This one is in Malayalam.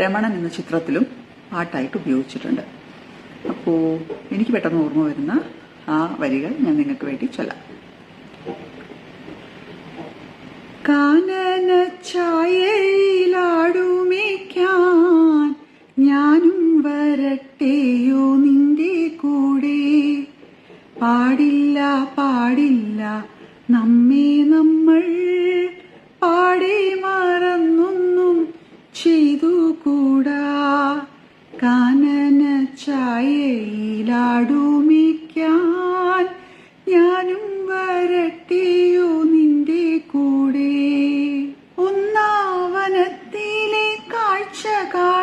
രമണൻ എന്ന ചിത്രത്തിലും പാട്ടായിട്ട് ഉപയോഗിച്ചിട്ടുണ്ട്. അപ്പോൾ എനിക്ക് പെട്ടെന്ന് ഓർമ്മ വരുന്ന ആ വരികൾ ഞാൻ നിങ്ങൾക്ക് വേണ്ടി ചൊല്ലാം. കാനന ഛായയിലാടുമേക്കാൻ ഞാനും വരട്ടെയോ നിന്റെ കൂടെ? പാടില്ല പാടില്ല നമ്മെ നമ്മൾ കൂടാ. കാനന ചായയിലാടുമിക്കാൻ ഞാനും വരട്ടെയോ നിന്റെ കൂടെ. ഒന്നാവനത്തിലെ കാഴ്ച കാ